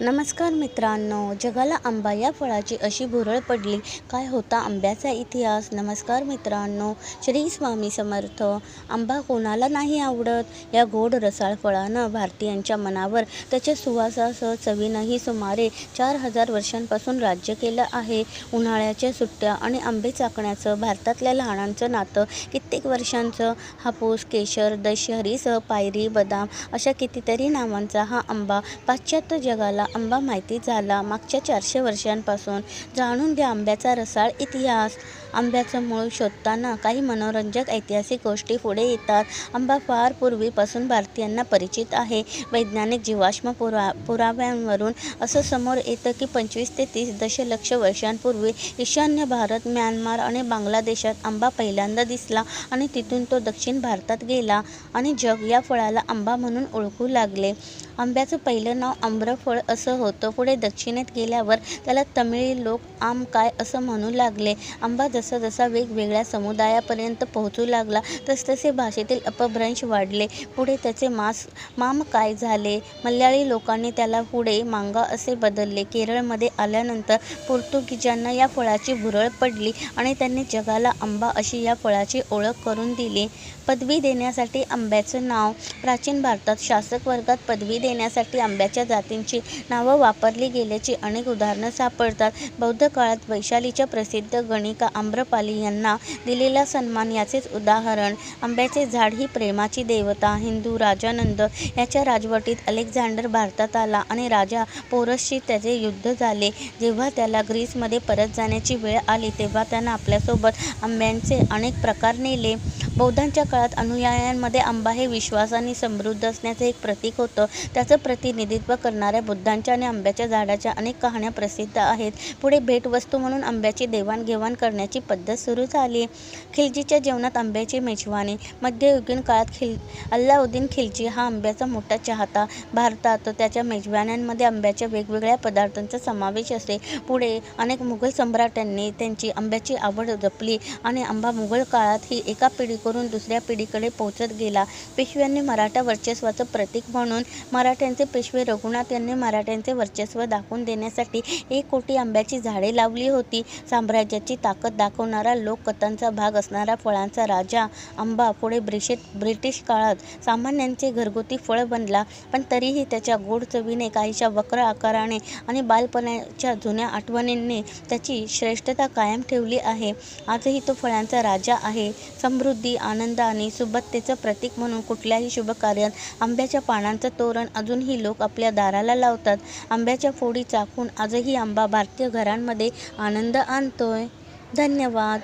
नमस्कार मित्रांनो जगाला आंबा या फळाची अशी भुरळ पडली. काय होता आंब्याचा इतिहास? नमस्कार मित्रांनो श्री स्वामी समर्थ. आंबा कोणाला नाही आवडत? या गोड रसाळ फळानं भारतीयांच्या मनावर त्याच्या सुवासासह चवीनंही सुमारे चार हजार वर्षांपासून राज्य केलं आहे. उन्हाळ्याच्या सुट्ट्या आणि आंबे चाकण्याचं भारतातल्या लहानांचं नातं कित्येक वर्षांचं हापूस केशर दशहरीसह पायरी बदाम अशा कितीतरी नावांचा हा आंबा पाश्चात्य जगाला आंबा माहिती झाला. मागच्या चारशे वर्षांपासून जाणून घ्या आंब्याचा रसाळ इतिहास. आंब्याचं मूळ शोधताना काही मनोरंजक ऐतिहासिक गोष्टी पुढे येतात. आंबा फार पूर्वीपासून भारतीयांना परिचित आहे. वैज्ञानिक जीवाश्म पुरा पुराव्यांवरून असं समोर येतं की पंचवीस ते तीस दशलक्ष वर्षांपूर्वी ईशान्य भारत म्यानमार आणि बांगलादेशात आंबा पहिल्यांदा दिसला आणि तिथून तो दक्षिण भारतात गेला आणि जग या फळाला आंबा म्हणून ओळखू लागले. आंब्याचं पहिलं नाव आम्रफळ असं होतं. पुढे दक्षिणेत गेल्यावर त्याला तमिळी लोक आम काय असं म्हणू लागले. आंबा जसा जसा वेगवेगळ्या समुदायापर्यंत पोहोचू लागला तसतसे भाषेतील अपभ्रंश वाढले. पुढे त्याचे मास माम काय झाले? मल्याळी लोकांनी त्याला पुढे मांगा असे बदलले. केरळमध्ये आल्यानंतर पोर्तुगीजांना या फळाची भुरळ पडली आणि त्यांनी जगाला आंबा अशी या फळाची ओळख करून दिली. पदवी देण्यासाठी आंब्याचं नाव प्राचीन भारतात शासक वर्गात पदवी देण्यासाठी आंब्याच्या जातींची नावं वापरली गेल्याची अनेक उदाहरणं सापडतात. बौद्ध काळात वैशालीच्या प्रसिद्ध गणिका आम्रपाली यांना दिलेला सन्मान याचेच उदाहरण. आंब्याचे झाड ही प्रेमाची देवता हिंदू राजानंद याच्या राजवटीत अलेक्झांडर भारतात आला आणि राजा पोरसशी त्याचे युद्ध झाले. जेव्हा त्याला ग्रीसमध्ये परत जाण्याची वेळ आली तेव्हा त्यानं आपल्यासोबत आंब्यांचे अनेक प्रकार नेले. बौद्धांच्या काळात अनुयायांमध्ये आंबा हे विश्वास आणि समृद्ध असण्याचं एक प्रतीक होतं. त्याचं प्रतिनिधित्व करणाऱ्या बुद्धांच्या आणि आंब्याच्या झाडाच्या अनेक कहाण्या प्रसिद्ध आहेत. पुढे भेटवस्तू म्हणून आंब्याची देवाणघेवाण करण्याची पद्धत सुरू झाली. खिलजीच्या जेवणात आंब्याची मेजवानी मध्ययुगीन काळात खिल अल्लाउद्दीन खिलजी हा आंब्याचा मोठा चाहता. भारतात त्याच्या मेजवान्यांमध्ये आंब्याच्या वेगवेगळ्या पदार्थांचा समावेश असे पुढे अनेक मुघल सम्राटांनी त्यांची आंब्याची आवड जपली आणि आंबा मुघल काळात ही एका करून दुसऱ्या पिढीकडे पोहोचत गेला. पेशव्यांनी मराठा वर्चस्वाचं प्रतीक म्हणून मराठ्यांचे पेशवे रघुनाथ यांनी मराठ्यांचे वर्चस्व दाखवून देण्यासाठी एक कोटी आंब्याची झाडे लावली होती. साम्राज्याची ताकद दाखवणारा लोककथांचा भाग असणारा फळांचा राजा आंबा पुढे ब्रिशेत ब्रिटिश काळात सामान्यांचे घरगुती फळ बनला. पण तरीही त्याच्या गोड चवीने काहीशा वक्र आकाराने आणि बालपणाच्या जुन्या आठवणींनी त्याची श्रेष्ठता कायम ठेवली आहे. आजही तो फळांचा राजा आहे. समृद्धी समृद्धी आनंद आणि सुबत्तेचं प्रतीक म्हणून कुठल्याही शुभ कार्यात आंब्याच्या पानांचं तोरण अजूनही लोक आपल्या दाराला लावतात. आंब्याच्या फोडी चाखून आजही आंबा भारतीय घरांमध्ये आनंद आणतोय. धन्यवाद.